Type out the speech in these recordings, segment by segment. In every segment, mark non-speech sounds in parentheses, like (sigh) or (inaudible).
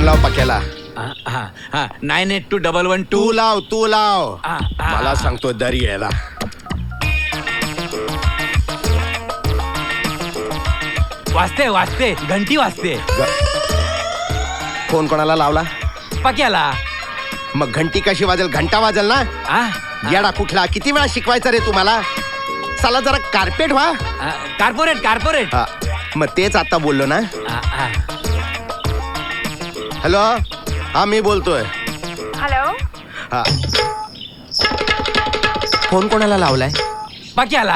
Phone लाव पक्याला. Nine eight two double one तू two लाव तू लाव. आ, आ. मला सांगतो दरी यायला वाजते वाजते. घंटी वाजते. फोन कोणाला लावला? पक्याला. मग घंटी कशी वाजेल? घंटा वाजेल ना? आ, येडा कुठला? किती वेळा शिकवायचा रे तुम्हाला? चला जरा कार्पेट व्हा. आ, कार्पोरेट कार्पोरेट हा, मग तेच आता बोललो ना. आ, आ. हॅलो हा मी बोलतोय. हॅलो? हा. फोन कोणाला लावलाय? पक्याला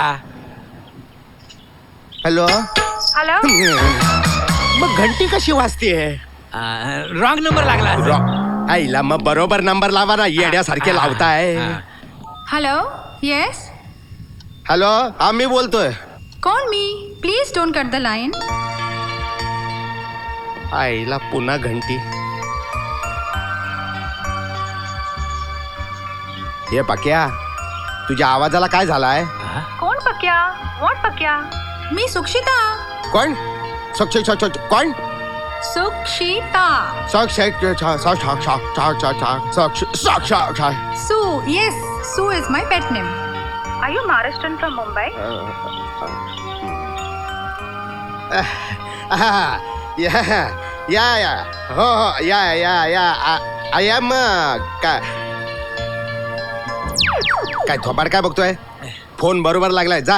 हॅलो? हॅलो? (laughs) मग घंटी कशी वाजतीये? रॉंग नंबर लागला. रॉ- आईला मग बरोबर नंबर लावा ना येड्यासारखे लावताय. हॅलो? Yes hello? हा मी बोलतोय. कौन मी? Please don't cut the line आईला पुन्हा घंटी. हे पक्या तुझ्या आवाजाला काय झालाय. कोण पक्या? वॉट पक्या? मी सुक्षिता. कोण? सक्ष कोण? Sukshita. Su yes Su is my pet name are you Maharashtrian from Mumbai yeah yeah yeah हो हो या या या आय एम काय थोबाड काय बघतोय? फोन बरोबर लागलाय जा.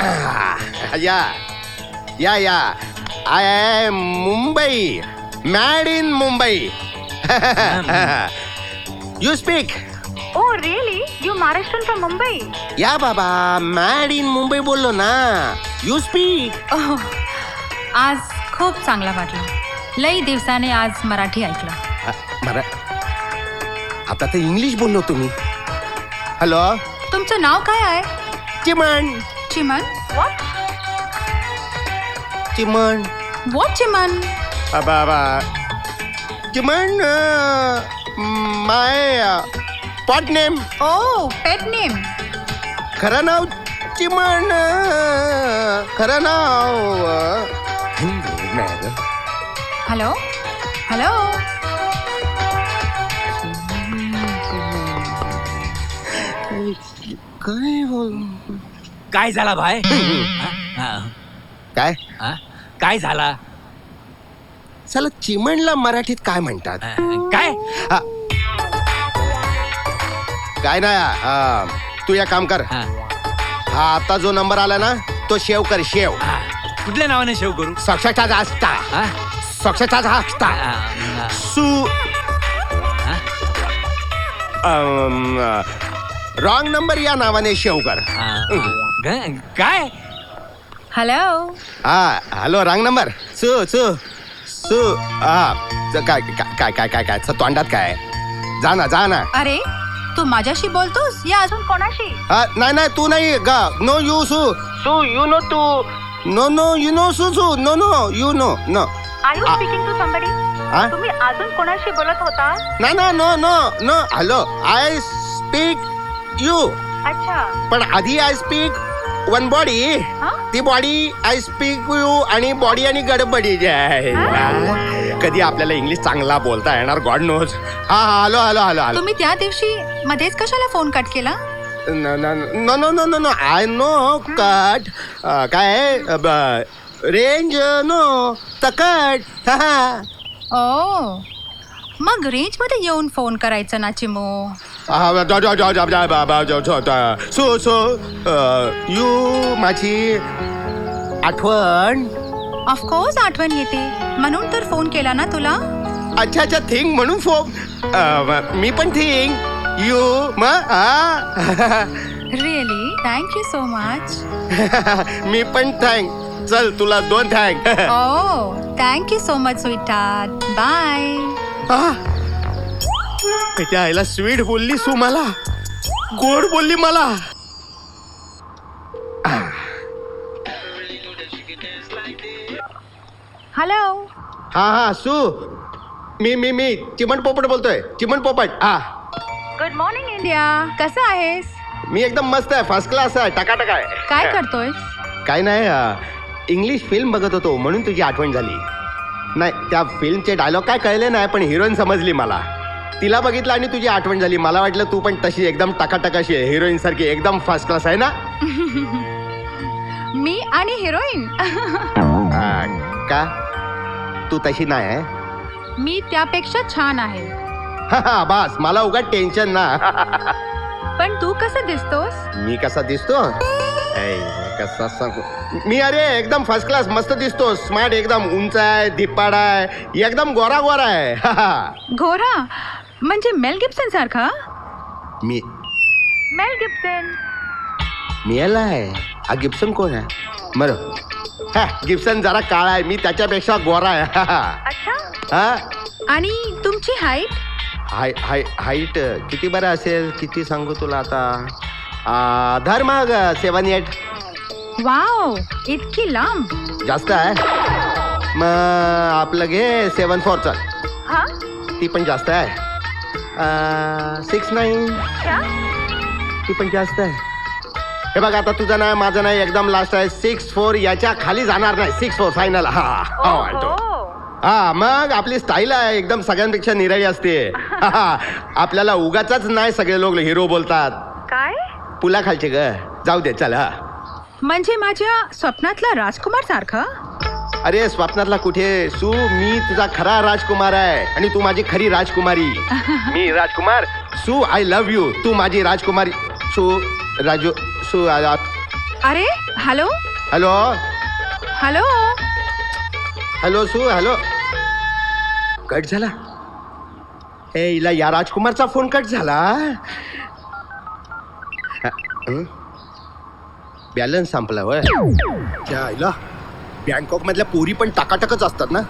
आह, yeah. Yeah yeah. I am Mumbai. Mad in Mumbai. You speak oh really you Maharashtrian from Mumbai? Yeah बाबा. मॅड इन मुंबई बोललो ना. यू स्पीक आज खूप चांगला वाटला. लई दिवसाने आज मराठी ऐकलं. मला आता तर इंग्लिश बोललो तुम्ही. हॅलो? तुमचं नाव काय आहे? चिमण. Chiman what Chiman. What Chiman बाबा Chiman my pot name oh pet name खरं नाव चिमण खरं नाव अं, हॅलो हॅलो काय बोल काय झाला भाय आ, काय? आ, काय झाला? चला चिमणला मराठीत काय म्हणतात? काय? हा. काय हा, तू या काम कर. हा. आता जो नंबर आला ना तो शेव कर शेव. आ, कुठल्या नावाने शेव करू? सक्षाचा जास्त आ, जास्त आ, सु रॉंग नंबर या नावाने शेव कर आ, ग- काय? हॅलो हा हॅलो रॉंग नंबर सु सु. सु हा. ज- काय काय काय काय काय काय च- तोंडात काय? जा ना जा ना. अरे तू माझ्याशी बोलतोस? या अजून कोणाशी? हा, नाही नाही तू नाही ग. No you Su. Su you no Tu. No no you no Su Su. No no you no no are you speaking to somebody हा तुम्ही अजून कोणाशी बोलत होता? ना ना no no no hello I speak you अच्छा. पण आधी आय स्पीक वन बॉडी हा? ती बॉडी आय स्पीक यू आणि बॉडी आणि गडबडी जे आहे. कधी आपल्याला इंग्लिश चांगला बोलता येणार? गॉड नोज हा हा हॅलो हॅलो हॅलो हॅलो. तुम्ही त्या दिवशी मध्येच कशाला फोन कट केला? No no no no no no I no cut काय? रेंज नो तकट. हा हा. ओ. मग रेंजमध्ये येऊन फोन करायचा ना चिमू? सो सो यू माझी आठवण? ऑफकोर्स आठवण येते. म्हणून तर फोन केला ना तुला? अच्छा अच्छा थिंग म्हणून फोन. मी पण थिंग. यू म really thank you so much मी पण थँक चल तुला दोन thank oh thank you so much sweetheart bye त्याच्या आईला स्वीट बोलली सू मला. गोड बोलली मला. हॅलो हा हा सू. मी मी मी चिमण पोपट बोलतोय. चिमण पोपट हा. गुड मॉर्निंग इंडिया कसं आहेस? मी एकदम मस्त आहे. फर्स्ट क्लास आहे. टकाटक आहे. काय करतोयस? काय नाही इंग्लिश फिल्म बघत होतो म्हणून तुझी आठवण झाली. नाही त्या फिल्मचे डायलॉग काय कळले नाही पण हिरोईन समजली मला. तिला बघितलं आणि तुझी आठवण झाली. मला वाटलं तू पण तशी एकदम टकाटकाशी आहे. हिरोईन सारखी एकदम फर्स्ट क्लास आहे ना? (laughs) मी आणि (laughs) हिरोईन आ, का? तू तशी नाही आहे? मी त्यापेक्षा छान आहे. हा, हा, बस. मला उगा टेन्शन ना. (laughs) पण तू कसं दिसतोस? मी कसा दिसतो? ऐ, कसा सांगू मी अरे एकदम फर्स्ट क्लास मस्त दिसतो स्मार्ट एकदम उंच आहे धिप्पाड आहे एकदम (laughs) गोरा गोरा आहे. हा, हा. घोरा म्हणजे मेल गिब्सन सारखा? मी मेल गिब्सन मी याला आहे. हा गिब्सन कोण आहे? बरं. हा गिब्सन जरा काळा आहे. मी त्याच्यापेक्षा गोरा आहे. (laughs) हा, हा. अच्छा? हा? आणि तुमची हाईट हाय हाय हाईट किती बरं असेल? किती सांगू तुला आता? आ, धर मग सेवन एट वाव इतकी लांब. जास्त आहे. मग आपलं घे सेवन फोर हा? ती पण जास्त आहे. सिक्स नाईन क्या? ती पण जास्त आहे. हे बघ आता तुझं नाही माझं नाही एकदम लास्ट आहे. सिक्स फोर याच्या खाली जाणार नाही. सिक्स फोर फायनल हा हा वाटतो. ओहो. हा मग आपली स्टाईल आहे. एकदम सगळ्यांपेक्षा निराळी असते. हा, हा. आपल्याला उगाच नाही सगळे लोक हिरो बोलतात. काय? पुला खालचे ग. जाऊ दे चल हा. म्हणजे माझ्या स्वप्नातला राजकुमार सारखा? अरे स्वप्नातला कुठे? सू मी तुझा खरा राजकुमार आहे आणि तू माझी खरी राजकुमारी. (laughs) मी राजकुमार? सू आय लव्ह यू तू माझी राजकुमारी. सू राजू सू अरे hello? Hello? Hello? Hello Su hello? Cut झाला? ए हिला या राजकुमारचा फोन कट झाला? बॅलन्स संपला वय त्या आईला बँकॉक मधल्या पोरी पण टाकाटकच असतात ना?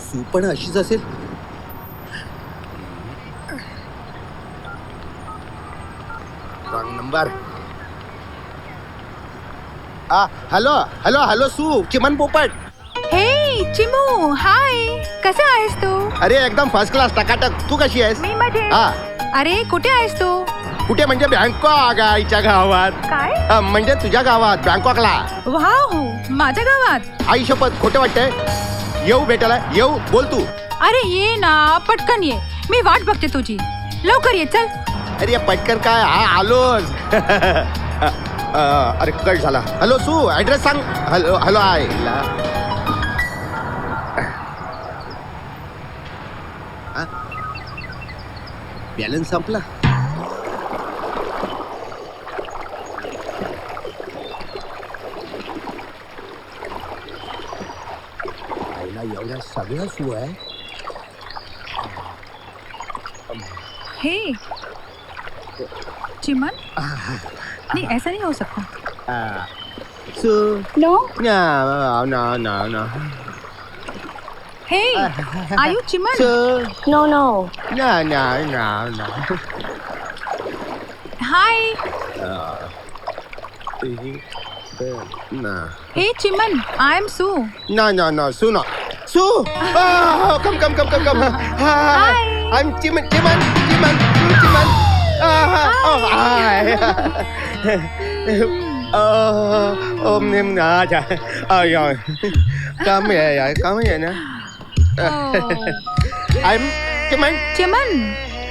सू पण अशीच असेल. Wrong number. Ah hello hello hello Su Chiman पोपट. हे चिमू हाय कसा आहेस तू? अरे एकदम फर्स्ट क्लास टकाटक. तू कशी आहेस? मी मध्ये हा. अरे कुठे आहेस तू? कुठे म्हणजे बँकॉक आईच्या गावात? काय? म्हणजे तुझ्या गावात बँकॉकला. वाव माझ्या गावात? आई शपथ खोटं वाटतंय. येऊ भेटायला येऊ बोल तू. अरे ये ना पटकन ये. मी वाट बघते तुझी. लवकर ये चल. अरे पटकन काय? हा आलोच. अ, (laughs) अ, अरे कट झाला. हॅलो सू ऍड्रेस सांग. हॅलो हॅलो आय बॅलन्स संपला आईला एवढ्या सगळ्या सू आहे. हे चिमन? नहीं ऐसा नहीं हो सकता. Su? No No, no, no, no. Hey आयु Chiman So, no no no, no, no, no. Hi No, hey Chiman I am Su no, no, no, Su, no. Su! Oh, come, come, come, come, come. Hi. I'm Timon, Timon, Su, Timon. Ah, oh, hi. oh, oh, nim, na, ja. Oh, yeah. Come here, yeah. Come here, na. I'm Timon, Chiman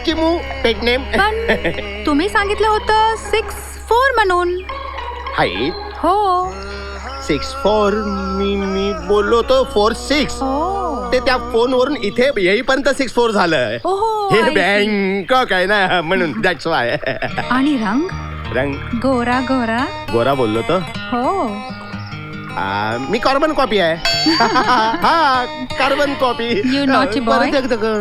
Timu, pet name. पण तुम्ही सांगितलं होतं six four म्हणून Height. हो six. Four मी मी बोललो तो फोर सिक्स. हो. ते त्या फोनवरून इथे येईपर्यंत सिक्स फोर झालं ओहो हे I see. बँकॉक आहे ना म्हणून दॅट्स वाय आणि रंग? रंग. गोरा गोरा. गोरा बोललो तो हो. आ, मी कार्बन कॉपी आहे. (laughs) हा carbon copy You naughty boy. परत एकदा कर.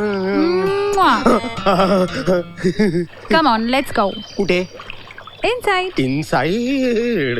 कम ऑन लेट्स गो कुठे? Inside inside